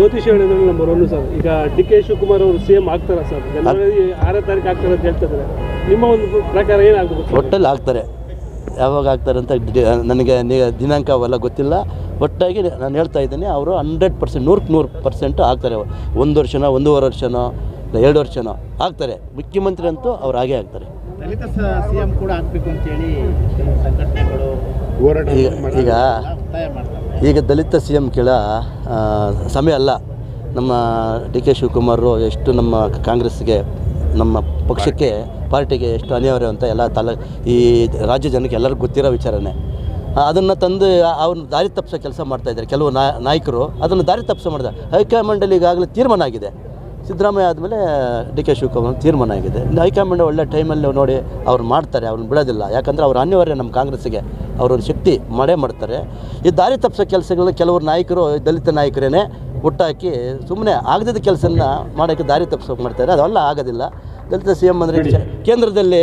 ಜ್ಯೋತಿಷ್ ಹೇಳಿದ್ರೆ number one sir ಈಗ D K Shivakumar ಅವರು ಸಿ ಎಂ ಆಗ್ತಾರ ಸರ್ ಜನವರಿ ಆರನೇ ತಾರೀಕು ಆಗ್ತಾರೆ ಅಂತ ಹೇಳ್ತಿದ್ದಾರೆ ನಿಮ್ಮ ಒಂದು ಪ್ರಕಾರ ಏನಾಗಬೇಕು ಒಟ್ಟಲ್ಲಿ ಆಗ್ತಾರೆ. ಯಾವಾಗ ಆಗ್ತಾರೆ ಅಂತ ನನಗೆ ನಿ- ದಿನಾಂಕ ಅವೆಲ್ಲ ಗೊತ್ತಿಲ್ಲ. ಒಟ್ಟಾಗಿ ನಾನು ಹೇಳ್ತಾ ಇದ್ದೀನಿ ಅವರು ಹಂಡ್ರೆಡ್ ಪರ್ಸೆಂಟ್ ನೂರಕ್ಕೆ ನೂರು ಪರ್ಸೆಂಟು ಆಗ್ತಾರೆ. ಒಂದು ವರ್ಷನೋ ಒಂದೂವರೆ ವರ್ಷನೋ ಇಲ್ಲ ಎರಡು ವರ್ಷನೋ ಆಗ್ತಾರೆ. ಮುಖ್ಯಮಂತ್ರಿ ಅಂತೂ ಅವ್ರು ಹಾಗೇ ಆಗ್ತಾರೆ. ದಲಿತ ಸಿಎಂ ಕೂಡ ಆಗ್ಬೇಕು ಅಂತೇಳಿ ಕೆಲವು ಸಂಘಟನೆಗಳು ಈಗ ಈಗ ದಲಿತ ಸಿ ಎಂ ಕೇಳ ಸಮಯ ಅಲ್ಲ. ನಮ್ಮ ಡಿ ಕೆ ಶಿವಕುಮಾರು ಎಷ್ಟು ನಮ್ಮ ಕಾಂಗ್ರೆಸ್ಗೆ, ನಮ್ಮ ಪಕ್ಷಕ್ಕೆ, ಪಾರ್ಟಿಗೆ ಎಷ್ಟು ಅನಿವಾರ್ಯ ಅಂತ ಎಲ್ಲ ತಾಲ, ಈ ರಾಜ್ಯ ಜನಕ್ಕೆ ಎಲ್ಲರಿಗೂ ಗೊತ್ತಿರೋ ವಿಚಾರನೇ. ಅದನ್ನು ತಂದು ಅವ್ರನ್ನ ದಾರಿ ತಪ್ಪಿಸೋ ಕೆಲಸ ಮಾಡ್ತಾಯಿದ್ದಾರೆ ಕೆಲವು ನಾಯಕರು ಅದನ್ನು ದಾರಿ ತಪ್ಪಿಸೋ ಮಾಡಿದ ಹೈಕಮಾಂಡಲ್ಲಿ ಈಗಾಗಲೇ ತೀರ್ಮಾನ ಆಗಿದೆ. ಸಿದ್ದರಾಮಯ್ಯ ಆದಮೇಲೆ ಡಿ ಕೆ ಶಿವಕುಮಾರ್ ತೀರ್ಮಾನ ಆಗಿದೆ. ಇಲ್ಲಿ ಹೈಕಮಾಂಡ್ ಒಳ್ಳೆ ಟೈಮಲ್ಲಿ ನೋಡಿ ಅವ್ರು ಮಾಡ್ತಾರೆ ಅವ್ರನ್ನ ಬಿಡೋದಿಲ್ಲ. ಯಾಕಂದರೆ ಅವ್ರು ಅನಿವಾರ್ಯ ನಮ್ಮ ಕಾಂಗ್ರೆಸ್ಸಿಗೆ. ಅವರೊಂದು ಶಕ್ತಿ ಮಾಡೇ ಮಾಡ್ತಾರೆ. ಈ ದಾರಿ ತಪ್ಪಿಸೋ ಕೆಲಸಗಳನ್ನ ಕೆಲವರು ನಾಯಕರು ದಲಿತ ನಾಯಕರೇ ಹುಟ್ಟಾಕಿ ಸುಮ್ಮನೆ ಆಗದಿದ್ದ ಕೆಲಸನ ಮಾಡೋಕ್ಕೆ ದಾರಿ ತಪ್ಪಿಸೋಕೆ ಮಾಡ್ತಾರೆ. ಅದೆಲ್ಲ ಆಗೋದಿಲ್ಲ. ದಲಿತ ಸಿ ಎಂ ಅಂದರೆ ಕೇಂದ್ರದಲ್ಲಿ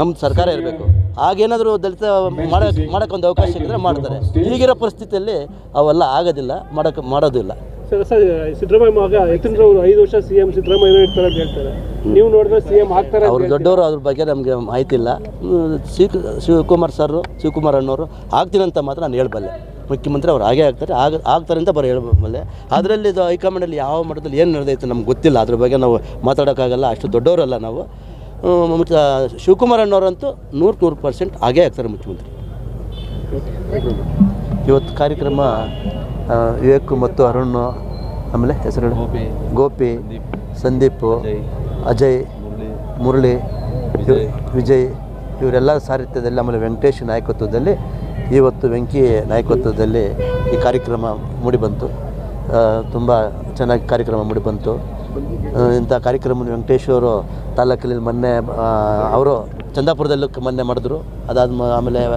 ನಮ್ಮ ಸರ್ಕಾರ ಇರಬೇಕು. ಆಗೇನಾದರೂ ದಲಿತ ಮಾಡೋಕ್ಕೆ ಮಾಡೋಕ್ಕೊಂದು ಅವಕಾಶ ಇದ್ದರೆ ಮಾಡ್ತಾರೆ. ಈಗಿರೋ ಪರಿಸ್ಥಿತಿಯಲ್ಲಿ ಅವೆಲ್ಲ ಆಗೋದಿಲ್ಲ ಮಾಡೋಕ್ಕೆ ಮಾಡೋದಿಲ್ಲ. ಸಿದ್ದರಾಮಯ್ಯ ಮಗ ಯತೀಂದ್ರವರು ಐದು ವರ್ಷ ಸಿ ಎಂ ಸಿದ್ದರಾಮಯ್ಯ ಇರ್ತಾರೆ ಅಂತ ಹೇಳ್ತಾರೆ. ನೀವು ನೋಡಿದ್ರೆ ಸಿ ಎಂ ಆಗ್ತಾರೆ ಅಂತ ಅವ್ರು ದೊಡ್ಡವರು ಅದ್ರ ಬಗ್ಗೆ ನಮಗೆ ಮಾಹಿತಿ ಇಲ್ಲ ಶಿವಕುಮಾರ್ ಸರ್ ಶಿವಕುಮಾರ್ ಅಣ್ಣವರು ಆಗ್ತೀನಂತ ಮಾತ್ರ ನಾನು ಹೇಳ್ಬಲ್ಲೆ. ಮುಖ್ಯಮಂತ್ರಿ ಅವ್ರು ಹಾಗೆ ಆಗ್ತಾರೆ ಆಗ ಆಗ್ತಾರೆ ಅಂತ ಬರೋ ಹೇಳ್ಬಲ್ಲೆ. ಅದರಲ್ಲಿ ಇದು ಹೈಕಮಾಂಡಲ್ಲಿ ಯಾವ ಮಟ್ಟದಲ್ಲಿ ಏನು ನಡೆದೈತೆ ನಮ್ಗೆ ಗೊತ್ತಿಲ್ಲ. ಅದ್ರ ಬಗ್ಗೆ ನಾವು ಮಾತಾಡೋಕ್ಕಾಗಲ್ಲ ಅಷ್ಟು ದೊಡ್ಡವರಲ್ಲ ನಾವು. ಶಿವಕುಮಾರ್ ಅಣ್ಣವರಂತೂ ನೂರು ನೂರು ಪರ್ಸೆಂಟ್ ಹಾಗೇ ಆಗ್ತಾರೆ ಮುಖ್ಯಮಂತ್ರಿ. ಇವತ್ತು ಕಾರ್ಯಕ್ರಮ ವಿವೇಕ್ ಮತ್ತು ಅರುಣ್ ಆಮೇಲೆ ಹೆಸರು. ಗೋಪಿ ಸಂದೀಪ್ ಅಜಯ್ ಮುರಳಿ ವಿಜಯ್. ಇವರೆಲ್ಲ ಸಾಹಿತ್ಯದಲ್ಲಿ ಆಮೇಲೆ ವೆಂಕಟೇಶ್ ನಾಯಕತ್ವದಲ್ಲಿ ಇವತ್ತು ವೆಂಕಿ ನಾಯಕತ್ವದಲ್ಲಿ ಈ ಕಾರ್ಯಕ್ರಮ ಮೂಡಿಬಂತು ತುಂಬ ಚೆನ್ನಾಗಿ ಕಾರ್ಯಕ್ರಮ ಮೂಡಿಬಂತು ಇಂಥ ಕಾರ್ಯಕ್ರಮ ವೆಂಕಟೇಶ್ ಅವರು ತಾಲೂಕಲ್ಲಿ ಮೊನ್ನೆ ಅವರು ಚಂದಾಪುರದಲ್ಲೂ ಮೊನ್ನೆ ಮಾಡಿದ್ರು. ಅದಾದ ಆಮೇಲೆ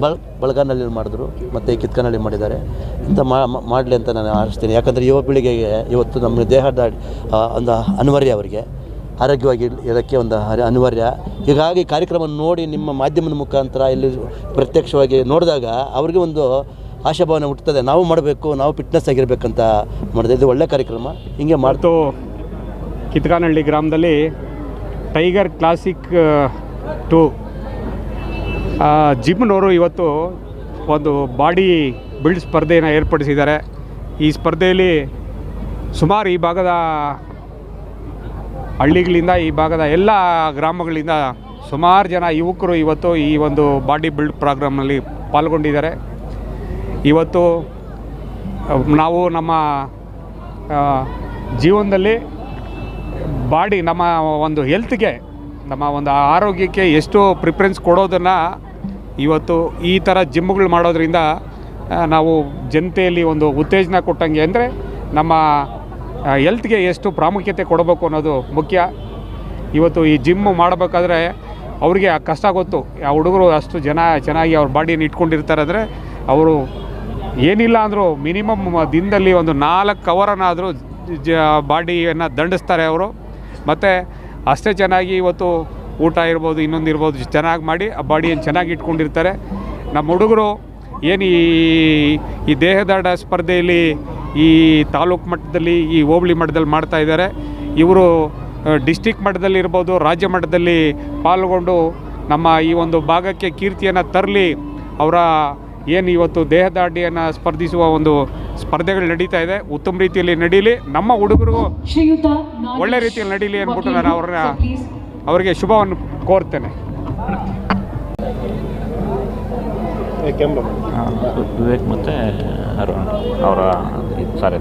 ಬಳ ಬಳಗಾನಲ್ಲಿ ಮಾಡಿದ್ರು. ಮತ್ತು ಕಿತ್ಕನಳ್ಳಿ ಮಾಡಿದ್ದಾರೆ. ಇಂಥ ಮಾಡಲಿ ಅಂತ ನಾನು ಆರಿಸ್ತೀನಿ ಯಾಕಂದರೆ ಯುವ ಪೀಳಿಗೆಗೆ ಇವತ್ತು ನಮ್ಮ ದೇಹದ ಒಂದು ಅನಿವಾರ್ಯ ಅವರಿಗೆ. ಆರೋಗ್ಯವಾಗಿ ಇರ್- ಇರೋಕ್ಕೆ ಒಂದು ಅನಿವಾರ್ಯ. ಹೀಗಾಗಿ ಕಾರ್ಯಕ್ರಮ ನೋಡಿ ನಿಮ್ಮ ಮಾಧ್ಯಮದ ಮುಖಾಂತರ ಇಲ್ಲಿ ಪ್ರತ್ಯಕ್ಷವಾಗಿ ನೋಡಿದಾಗ ಅವ್ರಿಗೆ ಒಂದು ಆಶಾಭಾವನೆ ಹುಟ್ಟುತ್ತದೆ. ನಾವು ಮಾಡಬೇಕು ನಾವು ಫಿಟ್ನೆಸ್ ಆಗಿರಬೇಕಂತ ಮಾಡಿದೆ. ಇದು ಒಳ್ಳೆ ಕಾರ್ಯಕ್ರಮ. ಹಿಂಗೆ ಮಾಡ್ತು ಕಿತ್ಕಾನಹಳ್ಳಿ ಗ್ರಾಮದಲ್ಲಿ ಟೈಗರ್ ಕ್ಲಾಸಿಕ್ ಟು. ಜಿಮ್ನವರು ಇವತ್ತು ಒಂದು ಬಾಡಿ ಬಿಲ್ಡ್ ಸ್ಪರ್ಧೆಯನ್ನು ಏರ್ಪಡಿಸಿದ್ದಾರೆ. ಈ ಸ್ಪರ್ಧೆಯಲ್ಲಿ ಸುಮಾರು ಈ ಭಾಗದ ಹಳ್ಳಿಗಳಿಂದ, ಈ ಭಾಗದ ಎಲ್ಲ ಗ್ರಾಮಗಳಿಂದ ಸುಮಾರು ಜನ ಯುವಕರು ಇವತ್ತು ಈ ಒಂದು ಬಾಡಿ ಬಿಲ್ಡ್ ಪ್ರೋಗ್ರಾಮ್ನಲ್ಲಿ ಪಾಲ್ಗೊಂಡಿದ್ದಾರೆ. ಇವತ್ತು ನಾವು ನಮ್ಮ ಜೀವನದಲ್ಲಿ ಬಾಡಿ ನಮ್ಮ ಒಂದು ಹೆಲ್ತ್ಗೆ ನಮ್ಮ ಒಂದು ಆರೋಗ್ಯಕ್ಕೆ ಎಷ್ಟು ಪ್ರಿಫರೆನ್ಸ್ ಕೊಡೋದನ್ನು ಇವತ್ತು ಈ ಥರ ಜಿಮ್ಗಳು ಮಾಡೋದ್ರಿಂದ ನಾವು ಜನತೆಯಲ್ಲಿ ಒಂದು ಉತ್ತೇಜನ ಕೊಟ್ಟಂಗೆ ಅಂದರೆ ನಮ್ಮ ಹೆಲ್ತ್ಗೆ ಎಷ್ಟು ಪ್ರಾಮುಖ್ಯತೆ ಕೊಡಬೇಕು ಅನ್ನೋದು ಮುಖ್ಯ. ಇವತ್ತು ಈ ಜಿಮ್ ಮಾಡಬೇಕಾದ್ರೆ ಅವ್ರಿಗೆ ಕಷ್ಟ ಗೊತ್ತು. ಆ ಹುಡುಗರು ಅಷ್ಟು ಜನ, ಚೆನ್ನಾಗಿ ಅವ್ರ ಬಾಡಿಯನ್ನು ಇಟ್ಕೊಂಡಿರ್ತಾರೆ ಅಂದರೆ ಅವರು ಏನಿಲ್ಲ ಅಂದರೂ ಮಿನಿಮಮ್ ದಿನದಲ್ಲಿ ಒಂದು ನಾಲ್ಕು ಅವರನ್ನಾದರೂ ಜ ಬಾಡಿಯನ್ನು ದಂಡಿಸ್ತಾರೆ ಅವರು. ಮತ್ತು ಅಷ್ಟೇ ಚೆನ್ನಾಗಿ ಇವತ್ತು ಊಟ ಇರ್ಬೋದು, ಇನ್ನೊಂದು ಇರ್ಬೋದು, ಚೆನ್ನಾಗಿ ಮಾಡಿ ಆ ಬಾಡಿಯನ್ನು ಚೆನ್ನಾಗಿ ಇಟ್ಕೊಂಡಿರ್ತಾರೆ. ನಮ್ಮ ಹುಡುಗರು ಏನು ಈ ಈ ದೇಹದಾಡ ಸ್ಪರ್ಧೆಯಲ್ಲಿ ಈ ತಾಲೂಕು ಮಟ್ಟದಲ್ಲಿ, ಈ ಹೋಬಳಿ ಮಟ್ಟದಲ್ಲಿ ಮಾಡ್ತಾ ಇದ್ದಾರೆ. ಇವರು ಡಿಸ್ಟಿಕ್ ಮಟ್ಟದಲ್ಲಿ ಇರ್ಬೋದು, ರಾಜ್ಯ ಮಟ್ಟದಲ್ಲಿ ಪಾಲ್ಗೊಂಡು ನಮ್ಮ ಈ ಒಂದು ಭಾಗಕ್ಕೆ ಕೀರ್ತಿಯನ್ನು ತರಲಿ, ಅವರ ಏನು ಇವತ್ತು ದೇಹದಾಢ್ಯವನ್ನು ಸ್ಪರ್ಧಿಸುವ ಒಂದು ಸ್ಪರ್ಧೆಗಳು ನಡೀತಾ ಇದೆ ಉತ್ತಮ ರೀತಿಯಲ್ಲಿ ನಡೀಲಿ. ನಮ್ಮ ಹುಡುಗರು ಒಳ್ಳೆ ರೀತಿಯಲ್ಲಿ ನಡೀಲಿ ಅಂದ್ಬಿಟ್ಟು ನಾನು ಅವ್ರನ್ನ ಅವರಿಗೆ ಶುಭವನ್ನು ಕೋರ್ತೇನೆ. ವಿವೇಕ್ ಮತ್ತು ಅರುಣ್ ಅವರ ಸಾರಿ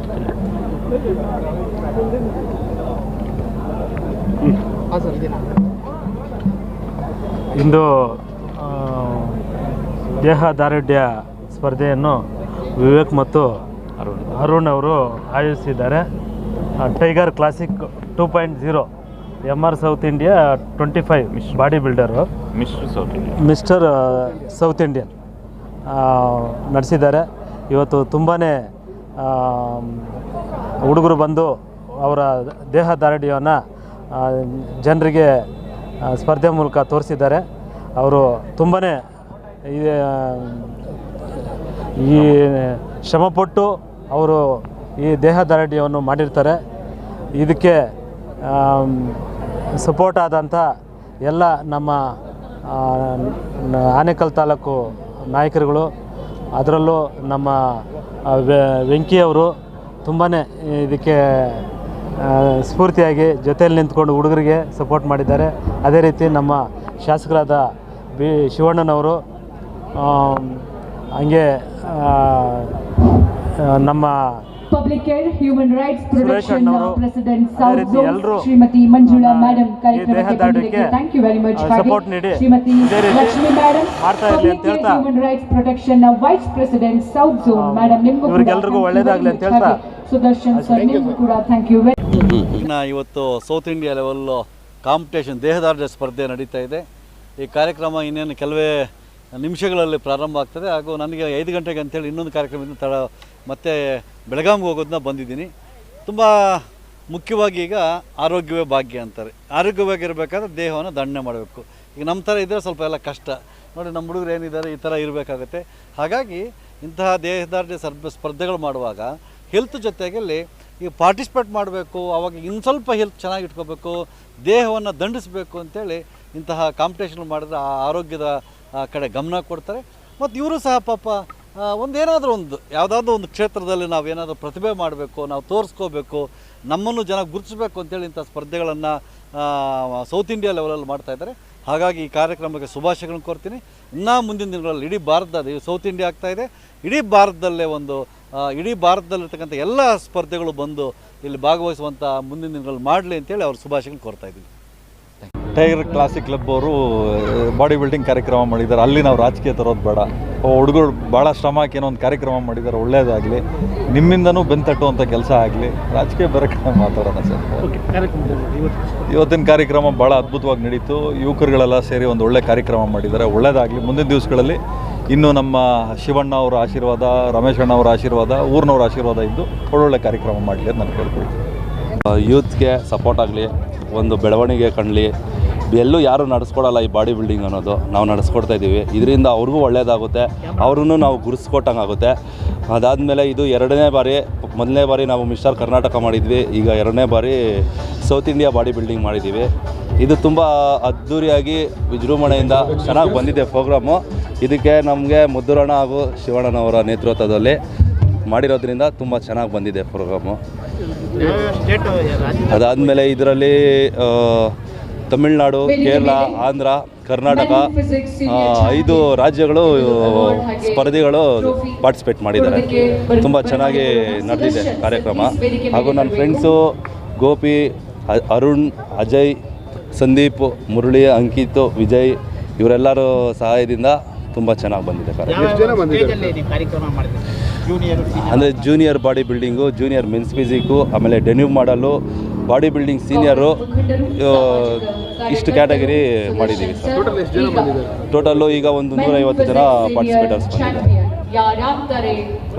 ಇಂದು ದೇಹದಾರುಢ್ಯ ಸ್ಪರ್ಧೆಯನ್ನು ವಿವೇಕ್ ಮತ್ತು ಅರುಣ್. ಅರುಣ್ ಅವರು ಆಯೋಜಿಸಿದ್ದಾರೆ. Tiger classic two point zero M R south India twenty five body builder. Mister south India. Mister south Indian ನಡೆಸಿದ್ದಾರೆ. ಇವತ್ತು ತುಂಬಾ ಹುಡುಗರು ಬಂದು ಅವರ ದೇಹ ದಾರುಢ್ಯವನ್ನು ಜನರಿಗೆ ಸ್ಪರ್ಧೆ ಮೂಲಕ ತೋರಿಸಿದ್ದಾರೆ. ಅವರು ತುಂಬಾ ಈ, ಶ್ರಮಪಟ್ಟು ಅವರು ಈ ದೇಹದಾಢ್ಯವನ್ನು ಮಾಡಿರ್ತಾರೆ. ಇದಕ್ಕೆ ಸಪೋರ್ಟ್ ಆದಂಥ ಎಲ್ಲ ನಮ್ಮ ಆನೇಕಲ್ ತಾಲೂಕು ನಾಯಕರುಗಳು, ಅದರಲ್ಲೂ ನಮ್ಮ ವೆಂಕಿಯವರು ತುಂಬಾ ಇದಕ್ಕೆ ಸ್ಫೂರ್ತಿಯಾಗಿ ಜೊತೆಯಲ್ಲಿ ನಿಂತ್ಕೊಂಡು ಹುಡುಗರಿಗೆ ಸಪೋರ್ಟ್ ಮಾಡಿದ್ದಾರೆ. ಅದೇ ರೀತಿ ನಮ್ಮ ಶಾಸಕರಾದ ಬಿ ಶಿವಣ್ಣನವರು ಹಂಗೆ ನಮ್ಮ ಶ್ರೀಮತಿ ಮಂಜುಳಾ ಮೇಡಮ್ ಕಾರ್ಯಕ್ರಮಕ್ಕೆ ಥ್ಯಾಂಕ್ ಯು ವೆರಿ ಮಚ್ ಆ, ನೀಡಿ, ಶ್ರೀಮತಿ ಲಕ್ಷ್ಮಿ ಮೇಡಮ್ ಮಾಡ್ತಾ ಇರ್ಲಿ ಅಂತ ಹೇಳ್ತಾ, human rights protection vice president south zone ಆ, ಮೇಡಮ್ ನಿಮಗೂ ಇವ್ರಿಗೆಲ್ರಿಗೂ ಒಳ್ಳೇದಾಗ್ಲಿ ಅಂತ ಹೇಳ್ತಾ, ಸುದರ್ಶನ್ ಸರ್ ನಿಮಗೂ ಕೂಡ ಥ್ಯಾಂಕ್ ಯು ವೆರಿ ಇನ್ನು ಇವತ್ತು ಸೌತ್ ಇಂಡಿಯಾ ಲೆವೆಲ್ ಕಾಂಪಿಟೇಷನ್ ದೇಹದಾರ್ಢ್ಯ ಸ್ಪರ್ಧೆ ನಡೀತಾ ಇದೆ. ಈ ಕಾರ್ಯಕ್ರಮ ಇನ್ನೇನು ಕೆಲವೇ ನಿಮಿಷಗಳಲ್ಲಿ ಪ್ರಾರಂಭ ಆಗ್ತದೆ. ಹಾಗೂ ನನಗೆ ಐದು ಗಂಟೆಗೆ ಅಂತೇಳಿ ಇನ್ನೊಂದು ಕಾರ್ಯಕ್ರಮದಿಂದ ತಡ ಮತ್ತೆ ಬೆಳಗಾವಿಗೆ ಹೋಗೋದನ್ನ ಬಂದಿದ್ದೀನಿ. ತುಂಬ ಮುಖ್ಯವಾಗಿ ಈಗ ಆರೋಗ್ಯವೇ ಭಾಗ್ಯ ಅಂತಾರೆ. ಆರೋಗ್ಯವಾಗಿರಬೇಕಾದ್ರೆ ದೇಹವನ್ನು ದಂಡನೆ ಮಾಡಬೇಕು. ಈಗ ನಮ್ಮ ಥರ ಇದ್ದರೆ ಸ್ವಲ್ಪ ಎಲ್ಲ ಕಷ್ಟ. ನೋಡಿ, ನಮ್ಮ ಹುಡುಗರು ಏನಿದ್ದಾರೆ ಈ ಥರ ಇರಬೇಕಾಗತ್ತೆ. ಹಾಗಾಗಿ ಇಂತಹ ದೇಹದಾರ್ಢ್ಯ ಸರ್ಬ ಸ್ಪರ್ಧೆಗಳು ಮಾಡುವಾಗ ಹೆಲ್ತ್ ಜೊತೆಗಲ್ಲಿ ಈಗ ಪಾರ್ಟಿಸಿಪೇಟ್ ಮಾಡಬೇಕು, ಅವಾಗ ಇನ್ನು ಸ್ವಲ್ಪ ಹೆಲ್ತ್ ಚೆನ್ನಾಗಿ ಇಟ್ಕೋಬೇಕು, ದೇಹವನ್ನು ದಂಡಿಸಬೇಕು ಅಂತೇಳಿ ಇಂತಹ ಕಾಂಪಿಟೇಷನ್ ಮಾಡಿದ್ರೆ ಆ ಆರೋಗ್ಯದ ಕಡೆ ಗಮನ ಕೊಡ್ತಾರೆ. ಮತ್ತು ಇವರು ಸಹ ಪಾಪ ಒಂದೇನಾದರೂ ಒಂದು, ಯಾವುದಾದ್ರೂ ಒಂದು ಕ್ಷೇತ್ರದಲ್ಲಿ ನಾವು ಏನಾದರೂ ಪ್ರತಿಭೆ ಮಾಡಬೇಕು, ನಾವು ತೋರಿಸ್ಕೋಬೇಕು, ನಮ್ಮನ್ನು ಜನ ಗುರುತಿಸಬೇಕು ಅಂತೇಳಿ ಇಂಥ ಸ್ಪರ್ಧೆಗಳನ್ನು ಸೌತ್ ಇಂಡಿಯಾ ಲೆವೆಲಲ್ಲಿ ಮಾಡ್ತಾ ಇದ್ದಾರೆ. ಹಾಗಾಗಿ ಈ ಕಾರ್ಯಕ್ರಮಕ್ಕೆ ಶುಭಾಶಯಗಳನ್ನು ಕೋರ್ತೀನಿ. ಇನ್ನೂ ಮುಂದಿನ ದಿನಗಳಲ್ಲಿ ಇಡೀ ಭಾರತದ ಸೌತ್ ಇಂಡಿಯಾ ಆಗ್ತಾ ಇದೆ. ಇಡೀ ಭಾರತದಲ್ಲೇ ಒಂದು ಇಡೀ ಭಾರತದಲ್ಲಿರ್ತಕ್ಕಂಥ ಎಲ್ಲ ಸ್ಪರ್ಧೆಗಳು ಬಂದು ಇಲ್ಲಿ ಭಾಗವಹಿಸುವಂಥ ಮುಂದಿನ ದಿನಗಳಲ್ಲಿ ಮಾಡಲಿ ಅಂತೇಳಿ ಅವ್ರ ಶುಭಾಶಯಗಳನ್ನು ಕೋರ್ತಾ ಟೈಗರ್ ಕ್ಲಾಸಿಕ್ ಕ್ಲಬ್ ಅವರು ಬಾಡಿ ಬಿಲ್ಡಿಂಗ್ ಕಾರ್ಯಕ್ರಮ ಮಾಡಿದ್ದಾರೆ. ಅಲ್ಲಿ ನಾವು ರಾಜಕೀಯ ತರೋದು ಬೇಡ. ಹುಡುಗರು ಭಾಳ ಶ್ರಮ ಹಾಕಿ ಏನೋ ಒಂದು ಕಾರ್ಯಕ್ರಮ ಮಾಡಿದ್ದಾರೆ ಒಳ್ಳೆಯದಾಗಲಿ ನಿಮ್ಮಿಂದನೂ ಬೆಂತಟ್ಟುವಂಥ ಕೆಲಸ ಆಗಲಿ. ರಾಜಕೀಯ ಬರೋಕ್ಕೆ ಮಾತಾಡೋಣ ಸರ್. ಓಕೆ ಕಾರ್ಯಕ್ರಮ ಇವತ್ತು ಇವತ್ತಿನ ಕಾರ್ಯಕ್ರಮ ಭಾಳ ಅದ್ಭುತವಾಗಿ ನಡೀತು. ಯುವಕರುಗಳೆಲ್ಲ ಸೇರಿ ಒಂದು ಒಳ್ಳೆ ಕಾರ್ಯಕ್ರಮ ಮಾಡಿದ್ದಾರೆ. ಒಳ್ಳೇದಾಗಲಿ. ಮುಂದಿನ ದಿವಸಗಳಲ್ಲಿ ಇನ್ನು ನಮ್ಮ ಶಿವಣ್ಣ ಅವರ ಆಶೀರ್ವಾದ ರಮೇಶ್ ಅಣ್ಣ ಅವರ ಆಶೀರ್ವಾದ ಊರಿನವ್ರ ಆಶೀರ್ವಾದ ಇದ್ದು ಒಳ್ಳೊಳ್ಳೆ ಕಾರ್ಯಕ್ರಮ ಮಾಡಲಿ ಅಂತ ನಾನು ಕೇಳ್ಕೊಳ್ತೀನಿ. ಯೂತ್ಗೆ ಸಪೋರ್ಟ್ ಆಗಲಿ ಒಂದು ಬೆಳವಣಿಗೆ ಕಾಣಲಿ ಎಲ್ಲೂ ಯಾರೂ ನಡೆಸ್ಕೊಡಲ್ಲ ಈ ಬಾಡಿ ಬಿಲ್ಡಿಂಗ್ ಅನ್ನೋದು. ನಾವು ನಡೆಸ್ಕೊಡ್ತಾ ಇದ್ದೀವಿ. ಇದರಿಂದ ಅವ್ರಿಗೂ ಒಳ್ಳೆಯದಾಗುತ್ತೆ ಅವ್ರೂ ನಾವು ಗುರುಸ್ಕೊಟ್ಟಂಗೆ ಆಗುತ್ತೆ. ಅದಾದಮೇಲೆ ಇದು ಎರಡನೇ ಬಾರಿ ಮೊದಲನೇ ಬಾರಿ ನಾವು ಮಿಸ್ಟರ್ ಕರ್ನಾಟಕ ಮಾಡಿದ್ವಿ. ಈಗ ಎರಡನೇ ಬಾರಿ ಸೌತ್ ಇಂಡಿಯಾ ಬಾಡಿ ಬಿಲ್ಡಿಂಗ್ ಮಾಡಿದ್ದೀವಿ. ಇದು ತುಂಬ ಅದ್ಧೂರಿಯಾಗಿ ವಿಜೃಂಭಣೆಯಿಂದ ಚೆನ್ನಾಗಿ ಬಂದಿದೆ ಪ್ರೋಗ್ರಾಮು. ಇದಕ್ಕೆ ನಮಗೆ ಮುದ್ದುರಣ್ಣ ಹಾಗೂ ಶಿವಣ್ಣನವರ ನೇತೃತ್ವದಲ್ಲಿ ಮಾಡಿರೋದ್ರಿಂದ ತುಂಬ ಚೆನ್ನಾಗಿ ಬಂದಿದೆ ಪ್ರೋಗ್ರಾಮು. ಅದಾದಮೇಲೆ ಇದರಲ್ಲಿ ತಮಿಳ್ನಾಡು ಕೇರಳ ಆಂಧ್ರ ಕರ್ನಾಟಕ ಆ, ಐದು ರಾಜ್ಯಗಳು ಸ್ಪರ್ಧಿಗಳು ಪಾರ್ಟಿಸಿಪೇಟ್ ಮಾಡಿದ್ದಾರೆ. ತುಂಬ ಚೆನ್ನಾಗಿ ನಡೆದಿದೆ ಕಾರ್ಯಕ್ರಮ. ಹಾಗೂ ನನ್ನ ಫ್ರೆಂಡ್ಸು ಗೋಪಿ ಅರುಣ್ ಅಜಯ್ ಸಂದೀಪ್ ಮುರಳಿ ಅಂಕಿತ್ ವಿಜಯ್ ಇವರೆಲ್ಲರೂ ಸಹಾಯದಿಂದ ತುಂಬ ಚೆನ್ನಾಗಿ ಬಂದಿದೆ ಕಾರ್ಯಕ್ರಮ. ಅಂದರೆ junior body building junior men's physique ಆಮೇಲೆ ಡೆನ್ಯೂ ಮಾಡಲು ಬಾಡಿ ಬಿಲ್ಡಿಂಗ್ ಸೀನಿಯರು ಇಷ್ಟು ಕ್ಯಾಟಗರಿ ಮಾಡಿದ್ದೀವಿ ಸರ್. ಟೋಟಲ್ಲು ಈಗ ಒಂದು ನೂರೈವತ್ತು ಜನ ಪಾರ್ಟಿಸಿಪೇಟರ್ಸ್ ಬಂದಿದ್ದಾರೆ.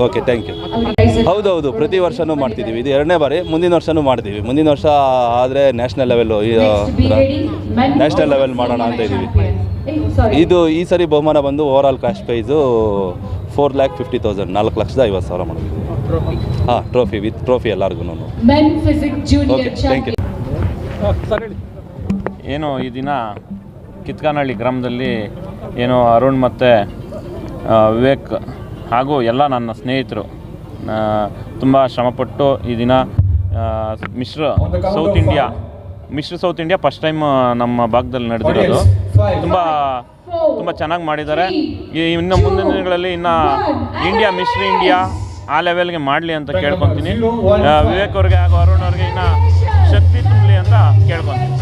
ಓಕೆ ಥ್ಯಾಂಕ್ ಯು ಹೌದೌದು ಪ್ರತಿ ವರ್ಷನೂ ಮಾಡ್ತಿದ್ದೀವಿ. ಇದು ಎರಡನೇ ಬಾರಿ ಮುಂದಿನ ವರ್ಷನೂ ಮಾಡ್ತೀವಿ. ಮುಂದಿನ ವರ್ಷ ಆದರೆ ನ್ಯಾಷನಲ್ ಲೆವೆಲ್ಲು ನ್ಯಾಷನಲ್ ಲೆವೆಲ್ ಮಾಡೋಣ ಅಂತ ಇದ್ದೀವಿ ಇದು ಈ ಸರಿ ಬಹುಮಾನ ಬಂದು overall cash prize four lakh fifty thousand ನಾಲ್ಕು ಲಕ್ಷದ ಐವತ್ತು ಸಾವಿರ ಮಾಡಿದ್ವಿ ಹಾಂ ಟ್ರೋಫಿ ವಿತ್ ಟ್ರೋಫಿ ಎಲ್ಲರಿಗೂ men physics junior okay thank you sir ಹೇಳಿ. ಏನು ಈ ದಿನ ಕಿತ್ಕಾನಹಳ್ಳಿ ಗ್ರಾಮದಲ್ಲಿ ಏನು ಅರುಣ್ ಮತ್ತು ವಿವೇಕ್ ಹಾಗೂ ಎಲ್ಲ ನನ್ನ ಸ್ನೇಹಿತರು ತುಂಬ ಶ್ರಮಪಟ್ಟು ಈ ದಿನ mister south India mister south India first time ನಮ್ಮ ಭಾಗದಲ್ಲಿ ನಡೆದಿರೋದು. ತುಂಬ ತುಂಬ ಚೆನ್ನಾಗಿ ಮಾಡಿದ್ದಾರೆ. ಈ ಇನ್ನು ಮುಂದಿನ ದಿನಗಳಲ್ಲಿ ಇನ್ನು ಇಂಡಿಯಾ ಮಿಶ್ರ ಇಂಡಿಯಾ ಆ ಲೆವೆಲ್ಗೆ ಮಾಡಲಿ ಅಂತ ಕೇಳ್ಕೊತೀನಿ. ವಿವೇಕ್ ಅವ್ರಿಗೆ ಹಾಗೂ ಅರುಣ್ ಅವ್ರಿಗೆ ಇನ್ನು ಶಕ್ತಿ ತುಂಬಲಿ ಅಂತ ಕೇಳ್ಕೊತೀನಿ.